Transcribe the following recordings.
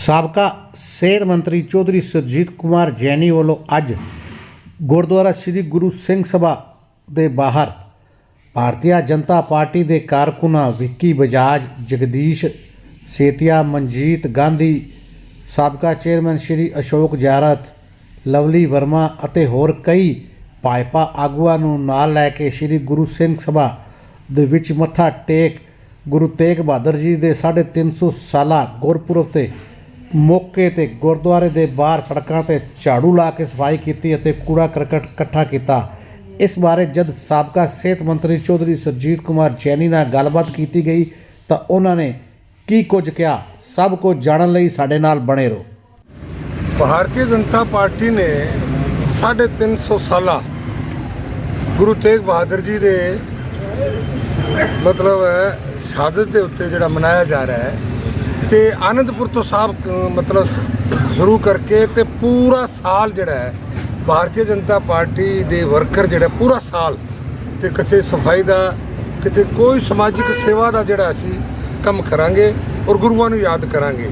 ਸਾਬਕਾ ਸਿਹਤ ਮੰਤਰੀ ਚੌਧਰੀ ਸੁਰਜੀਤ ਕੁਮਾਰ ਜੈਨੀ ਵੱਲੋਂ ਅੱਜ ਗੁਰਦੁਆਰਾ ਸ੍ਰੀ ਗੁਰੂ ਸਿੰਘ ਸਭਾ ਦੇ ਬਾਹਰ ਭਾਰਤੀ ਜਨਤਾ ਪਾਰਟੀ ਦੇ ਕਾਰਕੁਨਾਂ ਵਿੱਕੀ ਬਜਾਜ, ਜਗਦੀਸ਼ ਸੇਤੀਆ, ਮਨਜੀਤ ਗਾਂਧੀ, ਸਾਬਕਾ ਚੇਅਰਮੈਨ ਸ਼੍ਰੀ ਅਸ਼ੋਕ ਜਾਰਤ, ਲਵਲੀ ਵਰਮਾ ਅਤੇ ਹੋਰ ਕਈ ਭਾਜਪਾ ਆਗੂਆਂ ਨੂੰ ਨਾਲ ਲੈ ਕੇ ਸ਼੍ਰੀ ਗੁਰੂ ਸਿੰਘ ਸਭਾ ਦੇ ਵਿੱਚ ਮੱਥਾ ਟੇਕ ਗੁਰੂ ਤੇਗ ਬਹਾਦਰ ਜੀ ਦੇ 350 ਸਾਲਾ ਗੁਰਪੁਰਬ ਤੇ ਮੌਕੇ ਤੇ ਗੁਰਦੁਆਰੇ ਦੇ ਬਾਹਰ ਸੜਕਾਂ ਤੇ ਝਾੜੂ ਲਾ ਕੇ ਸਫ਼ਾਈ ਕੀਤੀ ਅਤੇ ਕੂੜਾ ਕਰਕਟ ਇਕੱਠਾ ਕੀਤਾ। ਇਸ ਬਾਰੇ ਜਦ ਸਾਬਕਾ ਸਿਹਤ ਮੰਤਰੀ ਚੌਧਰੀ ਸੁਰਜੀਤ ਕੁਮਾਰ ਚੈਨੀ ਨਾਲ ਗੱਲਬਾਤ ਕੀਤੀ ਗਈ ਤਾਂ ਉਹਨਾਂ ਨੇ ਕੀ ਕੁਝ ਕਿਹਾ, ਸਭ ਕੁਝ ਜਾਣਨ ਲਈ ਸਾਡੇ ਨਾਲ ਬਣੇ ਰਹੋ। ਭਾਰਤੀ ਜਨਤਾ ਪਾਰਟੀ ਨੇ 350 ਸਾਲਾ ਗੁਰੂ ਤੇਗ ਬਹਾਦਰ ਜੀ ਦੇ ਮਤਲਬ ਹੈ ਸ਼ਹਾਦਤ ਦੇ ਉੱਤੇ ਜਿਹੜਾ ਮਨਾਇਆ ਜਾ ਰਿਹਾ ਹੈ ਤੇ ਆਨੰਦਪੁਰ ਤੋਂ ਸਾਹਿਬ ਮਤਲਬ ਸ਼ੁਰੂ ਕਰਕੇ ਤੇ ਪੂਰਾ ਸਾਲ ਜਿਹੜਾ ਹੈ ਭਾਰਤੀ ਜਨਤਾ ਪਾਰਟੀ ਦੇ ਵਰਕਰ ਜਿਹੜਾ ਪੂਰਾ ਸਾਲ ਤੇ ਕਿਤੇ ਸਫ਼ਾਈ ਦਾ ਕਿਤੇ ਕੋਈ ਸਮਾਜਿਕ ਸੇਵਾ ਦਾ ਜਿਹੜਾ ਅਸੀਂ ਕੰਮ ਕਰਾਂਗੇ ਔਰ ਗੁਰੂਆਂ ਨੂੰ ਯਾਦ ਕਰਾਂਗੇ।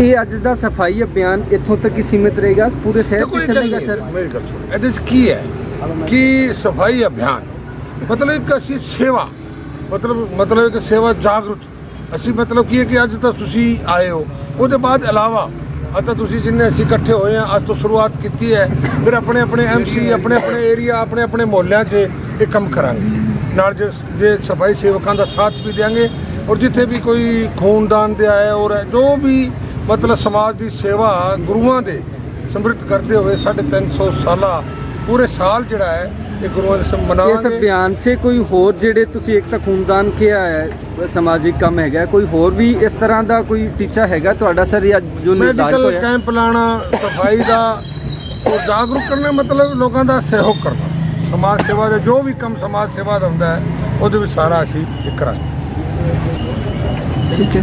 ਇਹ ਅੱਜ ਦਾ ਸਫ਼ਾਈ ਅਭਿਆਨ ਇੱਥੋਂ ਤੱਕ ਹੀ ਸੀਮਿਤ ਰਹੇਗਾ? ਪੂਰੇ ਸ਼ਹਿਰ ਦੇਖੋ 'ਚ ਏਦਾਂ ਚੱਲੇਗਾ ਨਹੀਂ ਸਰ? ਹੈ, ਮੇਰੀ ਗੱਲ ਸੁਣੋ। ਇਹਦੇ 'ਚ ਕੀ ਹੈ ਕਿ ਸਫ਼ਾਈ ਅਭਿਆਨ ਮਤਲਬ ਇੱਕ ਅਸੀਂ ਸੇਵਾ ਮਤਲਬ ਮਤਲਬ ਇੱਕ ਸੇਵਾ ਜਾਗਰੂਕ ਅਸੀਂ ਮਤਲਬ ਕੀ ਹੈ ਕਿ ਅੱਜ ਤਾਂ ਤੁਸੀਂ ਆਏ ਹੋ। ਉਹਦੇ ਬਾਅਦ ਇਲਾਵਾ ਅੱਜ ਤਾਂ ਤੁਸੀਂ ਜਿੰਨੇ ਅਸੀਂ ਇਕੱਠੇ ਹੋਏ ਆ ਅੱਜ ਤੋਂ ਸ਼ੁਰੂਆਤ ਕੀਤੀ ਹੈ। ਫਿਰ ਆਪਣੇ ਆਪਣੇ ਐਮਸੀ ਆਪਣੇ ਆਪਣੇ ਏਰੀਆ ਆਪਣੇ ਆਪਣੇ ਮੁਹੱਲਿਆਂ 'ਚ ਇਹ ਕੰਮ ਕਰਾਂਗੇ। ਨਾਲ ਜੇ ਸਫ਼ਾਈ ਸੇਵਕਾਂ ਦਾ ਸਾਥ ਵੀ ਦੇਾਂਗੇ ਔਰ ਜਿੱਥੇ ਵੀ ਕੋਈ ਖੂਨਦਾਨ ਦੇ ਆਏ ਔਰ ਜੋ ਵੀ ਮਤਲਬ ਸਮਾਜ ਦੀ ਸੇਵਾ ਗੁਰੂਆਂ ਦੇ ਸਮ੍ਰਿਤ ਕਰਦੇ ਹੋਏ 350 ਸਾਲਾ ਪੂਰੇ ਸਾਲ ਜਿਹੜਾ ਹੈ ਇਹ ਗੁਰੂਆਂ ਦੇ ਸਮ ਇਸ ਮਨਾਵਾਂਗੇ ਅਭਿਆਨ 'ਚ ਕੋਈ ਹੋਰ ਜਿਹੜੇ ਤੁਸੀਂ ਇੱਕ ਤਾਂ ਖੂਨਦਾਨ ਕਿਹਾ ਹੈ ਸਮਾਜਿਕ ਕੰਮ ਹੈਗਾ ਕੋਈ ਹੋਰ ਵੀ ਇਸ ਤਰ੍ਹਾਂ ਦਾ ਕੋਈ ਟੀਚਾ ਹੈਗਾ ਤੁਹਾਡਾ ਸਰ ਜਾਂ ਜੋ ਨਿਰਧਾਰਿਤ ਮੈਡੀਕਲ ਹੋਇਆ? ਕੈਂਪ ਲਾਣਾ ਸਫ਼ਾਈ ਦਾ ਉਹ ਜਾਗਰੂਕ ਕਰਨਾ ਮਤਲਬ ਲੋਕਾਂ ਦਾ ਸਹਿਯੋਗ ਕਰਨਾ। ਸਮਾਜ ਸੇਵਾ ਦੇ ਜੋ ਵੀ ਕੰਮ ਸਮਾਜ ਸੇਵਾ ਦਾ ਹੁੰਦਾ ਹੈ ਉਹਦੇ ਵਿੱਚ ਸਾਰਾ ਅਸੀਂ ਇਹ ਕਰਾਂਗੇ। ਠੀਕ ਹੈ।